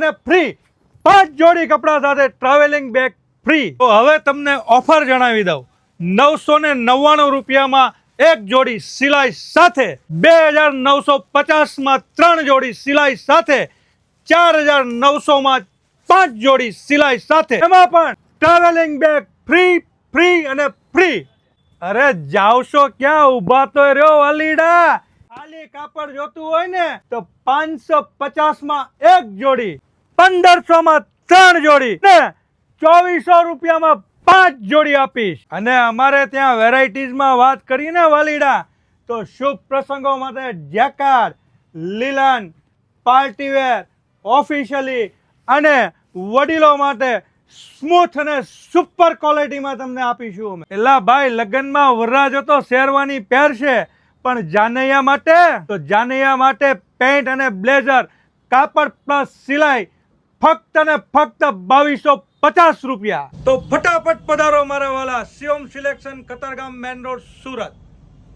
અને ફ્રી પાંચ જોડી કપડાં સાથે ટ્રાવેલિંગ બેગ ફ્રી તો હવે તમને ઓફર જણાવી દઉં. નવસો ને નવ્વાણું રૂપિયામાં એક જોડી સિલાઈ સાથે, બે હજાર નવસો પચાસમાં ત્રણ જોડી સિલાઈ સાથે, ચાર હજાર નવસોમાં પાંચ જોડી સિલાઈ સાથે. એમાં પણ ટ્રાવેલિંગ બેગ ફ્રી ફ્રી અને ફ્રી અરે જાવશો ક્યાં? ઊભા તો રહ્યો વાલીડા ખાલી કાપડ જોતું હોય ને, તો પાંચસો પચાસમાં એક જોડી. પંદરસો માં ત્રણ જોડી ને ચોવીસો રૂપિયામાં પાંચ જોડી આપીશ. અને અમારે ત્યાં વેરાયટીઝમાં વાત કરીને વાલીડા. તો શુભ પ્રસંગો માટે જેકાર્ડ, લીલન, પાર્ટીવેર, ઓફિશિયલી અને વડીલો માટે સ્મૂથ અને સુપર ક્વોલિટીમાં તમને આપીશું અમે. એલા ભાઈ, લગ્નમાં વરરાજો તો શેરવાની પહેરશે પણ જાનૈયા માટે? તો જાનૈયા માટે પેન્ટ અને બ્લેઝર, કાપડ પ્લસ સિલાઈ ફક્ત ને ફક્ત બાવીસો પચાસ રૂપિયા. તો ફટાફટ પધારો મારા વાલા Shivam selection Katargam main road Surat.